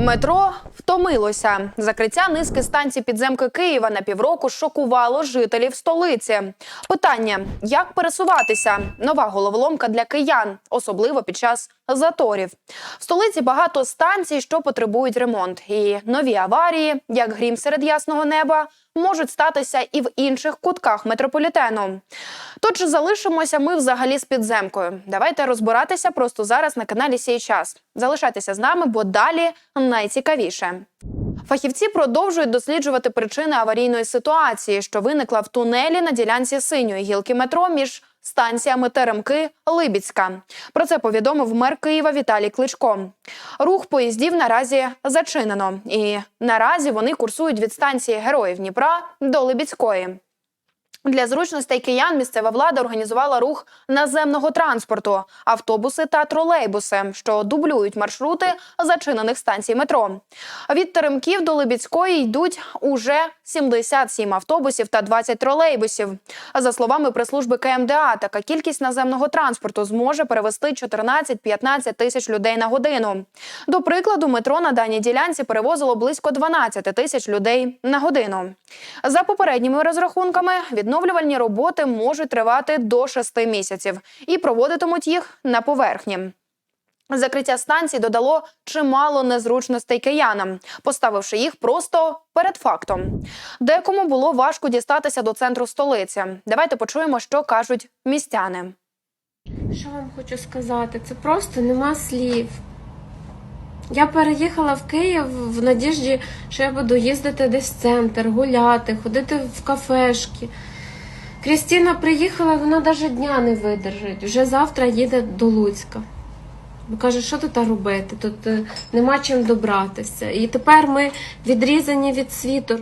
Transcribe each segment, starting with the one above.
Метро втомилося. Закриття низки станцій підземки Києва на півроку шокувало жителів столиці. Питання: як пересуватися? Нова головоломка для киян, особливо під час заторів. В столиці багато станцій, що потребують ремонт, і нові аварії, як грім серед ясного неба, можуть статися і в інших кутках метрополітену. Тож залишимося ми взагалі з підземкою. Давайте розбиратися просто зараз на каналі Сій час. Залишайтеся з нами, бо далі найцікавіше. Фахівці продовжують досліджувати причини аварійної ситуації, що виникла в тунелі на ділянці синьої гілки метро між станціями Теремки Либіцька. Про це повідомив мер Києва Віталій Кличко. Рух поїздів наразі зачинено, і наразі вони курсують від станції Героїв Дніпра до Либіцької. Для зручностей киян місцева влада організувала рух наземного транспорту, автобуси та тролейбуси, що дублюють маршрути зачинених станцій метро. Від Теремків до Либіцької йдуть уже 77 автобусів та 20 тролейбусів. За словами прес-служби КМДА, така кількість наземного транспорту зможе перевести 14-15 тисяч людей на годину. До прикладу, метро на даній ділянці перевозило близько 12 тисяч людей на годину. За попередніми розрахунками, відновлювальні роботи можуть тривати до 6 місяців і проводитимуть їх на поверхні. Закриття станцій додало чимало незручностей киянам, поставивши їх просто перед фактом. Декому було важко дістатися до центру столиці. Давайте почуємо, що кажуть містяни. Що вам хочу сказати? Це просто нема слів. Я переїхала в Київ в надіжді, що я буду їздити десь в центр, гуляти, ходити в кафешки. Крістіна приїхала, вона навіть дня не видержить. Вже завтра їде до Луцька. Бо каже, що тут робити? Тут е, нема чим добратися. І тепер ми відрізані від світу.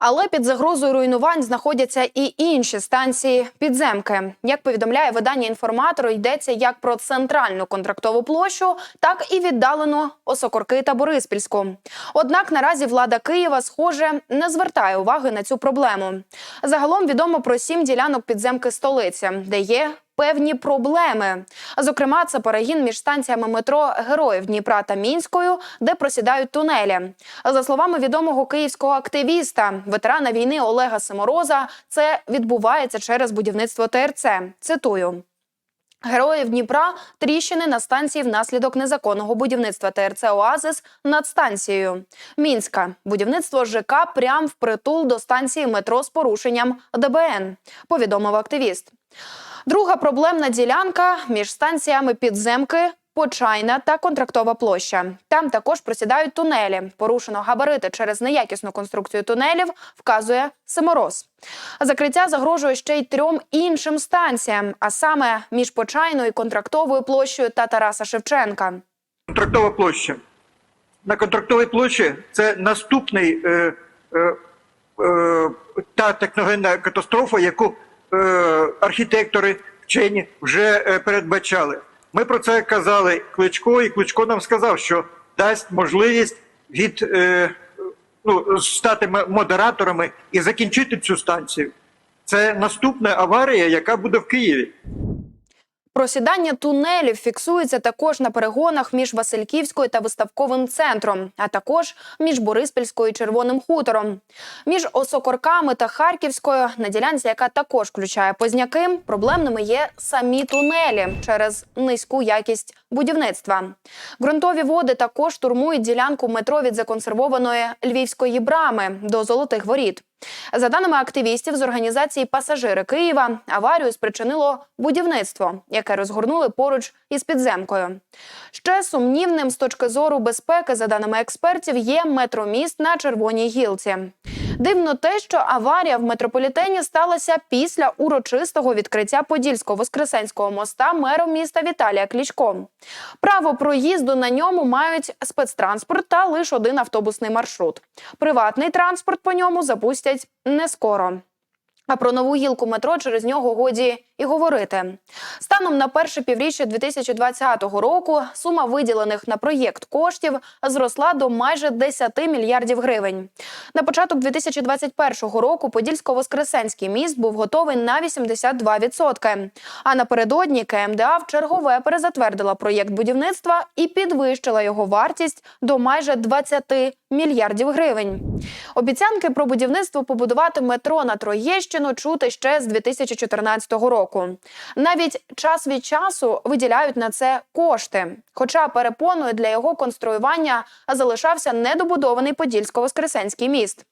Але під загрозою руйнувань знаходяться і інші станції підземки. Як повідомляє видання інформатор, йдеться як про центральну контрактову площу, так і віддалену Осокорки та Бориспільську. Однак наразі влада Києва, схоже, не звертає уваги на цю проблему. Загалом відомо про сім ділянок підземки столиці, де є певні проблеми. Зокрема, це перегін між станціями метро Героїв Дніпра та Мінською, де просідають тунелі. За словами відомого київського активіста, ветерана війни Олега Симороза, це відбувається через будівництво ТРЦ. Цитую. Героїв Дніпра тріщини на станції внаслідок незаконного будівництва ТРЦ Оазис над станцією. Мінська будівництво ЖК прям впритул до станції метро з порушенням ДБН. Повідомив активіст. Друга проблемна ділянка між станціями підземки. Почайна та контрактова площа. Там також просідають тунелі. Порушено габарити через неякісну конструкцію тунелів, вказує Семороз. Закриття загрожує ще й трьом іншим станціям, а саме між Почайною, контрактовою площею та Тараса Шевченка. Контрактова площа. На контрактовій площі це наступний е, е, е, та техногенна катастрофа, яку архітектори, вчені вже е, передбачали. Ми про це казали Кличко, і Кличко нам сказав, що дасть можливість від е, ну, стати модераторами і закінчити цю станцію. Це наступна аварія, яка буде в Києві. Просідання тунелів фіксується також на перегонах між Васильківською та виставковим центром, а також між Бориспільською і Червоним хутором. Між Осокорками та Харківською, на ділянці, яка також включає Позняки, проблемними є самі тунелі через низьку якість будівництва. Ґрунтові води також штурмують ділянку метро від законсервованої львівської брами до золотих воріт. За даними активістів з організації Пасажири Києва, аварію спричинило будівництво, яке розгорнули поруч із підземкою. Ще сумнівним з точки зору безпеки, за даними експертів, є метроміст на червоній гілці. Дивно те, що аварія в метрополітені сталася після урочистого відкриття Подільсько-Воскресенського моста мером міста Віталія Клічком. Право проїзду на ньому мають спецтранспорт та лише один автобусний маршрут. Приватний транспорт по ньому запустять не скоро. А про нову гілку метро через нього годі і говорити. Станом на перше півріччя 2020 року сума виділених на проєкт коштів зросла до майже 10 мільярдів гривень. На початок 2021 року Подільсько-Воскресенський міст був готовий на 82%. А напередодні КМДА в чергове перезатвердила проєкт будівництва і підвищила його вартість до майже 20 мільярдів гривень. Обіцянки про будівництво побудувати метро на Троєщину чути ще з 2014 року. Навіть час від часу виділяють на це кошти. Хоча перепоною для його конструювання залишався недобудований Подільсько-Воскресенський міст.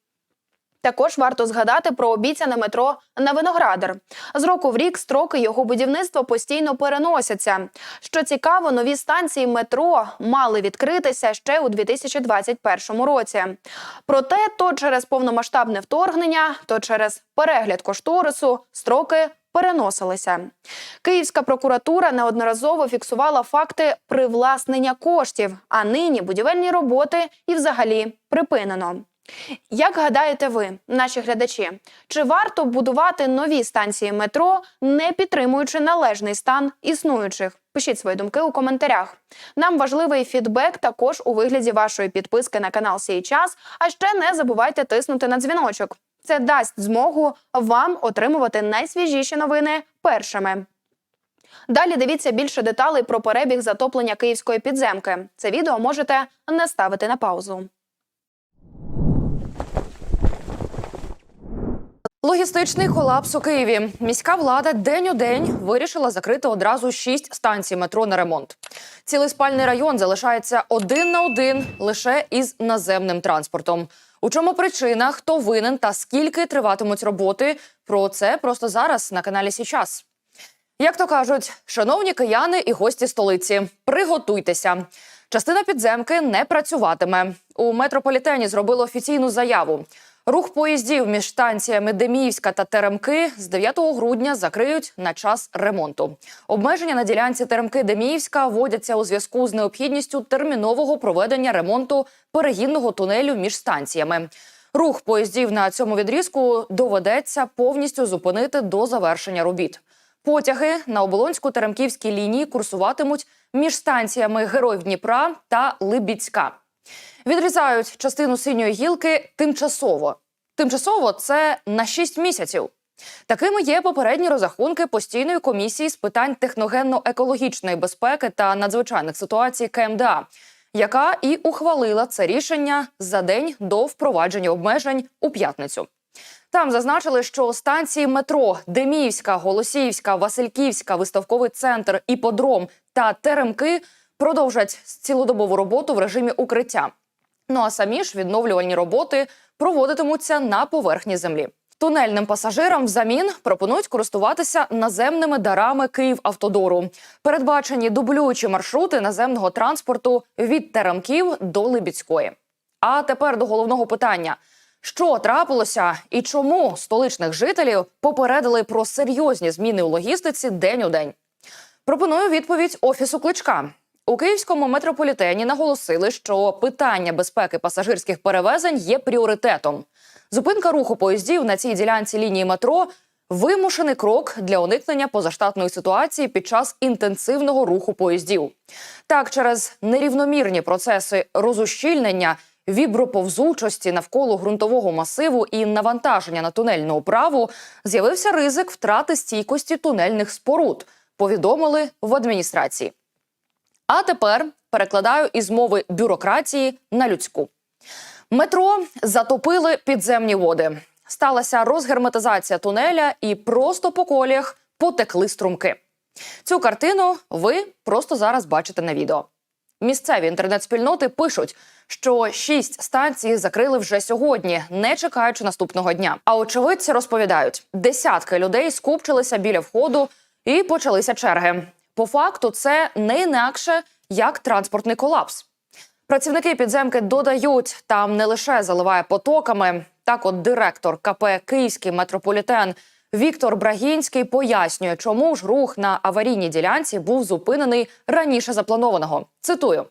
Також варто згадати про обіцяне метро на Виноградар. З року в рік строки його будівництва постійно переносяться. Що цікаво, нові станції метро мали відкритися ще у 2021 році. Проте то через повномасштабне вторгнення, то через перегляд кошторису строки переносилися. Київська прокуратура неодноразово фіксувала факти привласнення коштів, а нині будівельні роботи і взагалі припинено. Як гадаєте ви, наші глядачі, чи варто будувати нові станції метро, не підтримуючи належний стан існуючих? Пишіть свої думки у коментарях. Нам важливий фідбек також у вигляді вашої підписки на канал «Сій час. А ще не забувайте тиснути на дзвіночок. Це дасть змогу вам отримувати найсвіжіші новини першими. Далі дивіться більше деталей про перебіг затоплення київської підземки. Це відео можете не ставити на паузу. Логістичний колапс у Києві. Міська влада день у день вирішила закрити одразу шість станцій метро на ремонт. Цілий спальний район залишається один на один лише із наземним транспортом. У чому причина, хто винен та скільки триватимуть роботи? Про це просто зараз на каналі Січас. Як то кажуть, шановні кияни і гості столиці, приготуйтеся. Частина підземки не працюватиме. У метрополітені зробили офіційну заяву. Рух поїздів між станціями Деміївська та Теремки з 9 грудня закриють на час ремонту. Обмеження на ділянці Теремки Деміївська вводяться у зв'язку з необхідністю термінового проведення ремонту перегінного тунелю між станціями. Рух поїздів на цьому відрізку доведеться повністю зупинити до завершення робіт. Потяги на оболонсько-теремківській лінії курсуватимуть між станціями Героїв Дніпра та Либіцька. Відрізають частину синьої гілки тимчасово. Тимчасово це на 6 місяців. Такими є попередні розрахунки постійної комісії з питань техногенно-екологічної безпеки та надзвичайних ситуацій КМДА, яка і ухвалила це рішення за день до впровадження обмежень у п'ятницю. Там зазначили, що станції метро Деміївська, Голосіївська, Васильківська, виставковий центр, іподром та Теремки продовжать цілодобову роботу в режимі укриття. Ну а самі ж відновлювальні роботи проводитимуться на поверхні землі. Тунельним пасажирам взамін пропонують користуватися наземними дарами Київавтодору. Передбачені дублюючі маршрути наземного транспорту від Теремків до Либіцької. А тепер до головного питання: що трапилося і чому столичних жителів попередили про серйозні зміни у логістиці день у день? Пропоную відповідь офісу кличка. У київському метрополітені наголосили, що питання безпеки пасажирських перевезень є пріоритетом. Зупинка руху поїздів на цій ділянці лінії метро вимушений крок для уникнення позаштатної ситуації під час інтенсивного руху поїздів. Так, через нерівномірні процеси розущільнення, віброповзучості навколо ґрунтового масиву і навантаження на тунельну управу з'явився ризик втрати стійкості тунельних споруд. Повідомили в адміністрації. А тепер перекладаю із мови бюрократії на людську. Метро затопили підземні води. Сталася розгерметизація тунеля, і просто по коліях потекли струмки. Цю картину ви просто зараз бачите на відео. Місцеві інтернет-спільноти пишуть, що шість станцій закрили вже сьогодні, не чекаючи наступного дня. А очевидці розповідають, десятки людей скупчилися біля входу і почалися черги. По факту, це не інакше як транспортний колапс. Працівники підземки додають, там не лише заливає потоками. Так, от директор КП Київський метрополітен Віктор Брагінський пояснює, чому ж рух на аварійній ділянці був зупинений раніше запланованого. Цитую.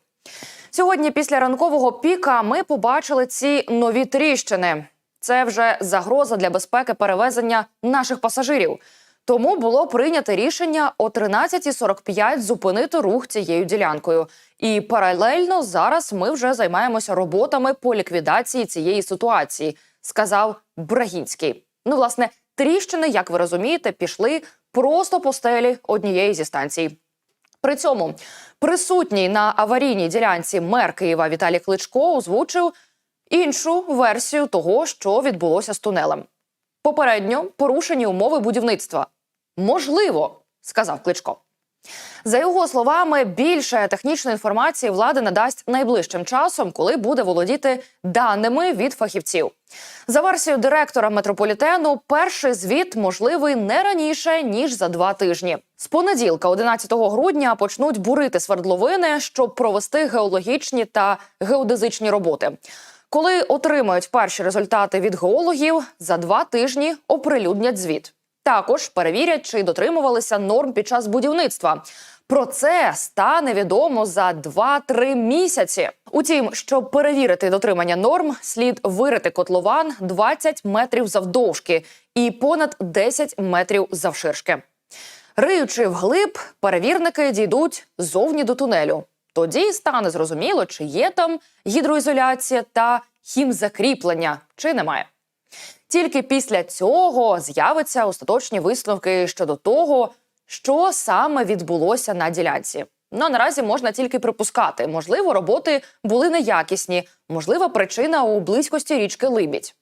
Сьогодні, після ранкового піка, ми побачили ці нові тріщини. Це вже загроза для безпеки перевезення наших пасажирів. Тому було прийнято рішення о 13.45 зупинити рух цією ділянкою. І паралельно зараз ми вже займаємося роботами по ліквідації цієї ситуації, сказав Брагінський. Ну, власне, тріщини, як ви розумієте, пішли просто по стелі однієї зі станцій. При цьому присутній на аварійній ділянці мер Києва Віталій Кличко озвучив іншу версію того, що відбулося з тунелем. Попередньо порушені умови будівництва. Можливо, сказав Кличко. За його словами, більше технічної інформації влада надасть найближчим часом, коли буде володіти даними від фахівців. За версією директора метрополітену, перший звіт можливий не раніше ніж за два тижні. З понеділка, 11 грудня, почнуть бурити свердловини, щоб провести геологічні та геодезичні роботи. Коли отримають перші результати від геологів, за два тижні оприлюднять звіт. Також перевірять, чи дотримувалися норм під час будівництва. Про це стане відомо за 2-3 місяці. Утім, щоб перевірити дотримання норм, слід вирити котлован 20 метрів завдовжки і понад 10 метрів завширшки. Риючи вглиб, перевірники дійдуть зовні до тунелю. Тоді стане зрозуміло, чи є там гідроізоляція та хімзакріплення, чи немає. Тільки після цього з'являться остаточні висновки щодо того, що саме відбулося на ділянці. Ну а наразі можна тільки припускати, можливо, роботи були неякісні, можлива причина у близькості річки Либідь.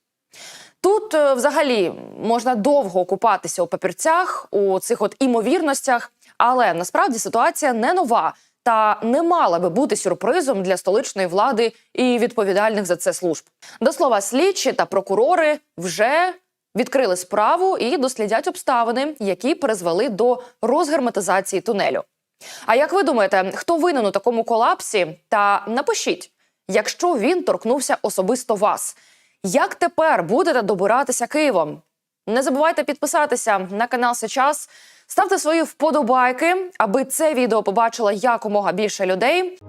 Тут е, взагалі можна довго купатися у папірцях, у цих от імовірностях, але насправді ситуація не нова та не мала би бути сюрпризом для столичної влади і відповідальних за це служб. До слова, слідчі та прокурори вже відкрили справу і дослідять обставини, які призвели до розгерметизації тунелю. А як ви думаєте, хто винен у такому колапсі? Та напишіть, якщо він торкнувся особисто вас, як тепер будете добиратися Києвом? Не забувайте підписатися на канал Сейчас, ставте свої вподобайки, аби це відео побачило якомога більше людей.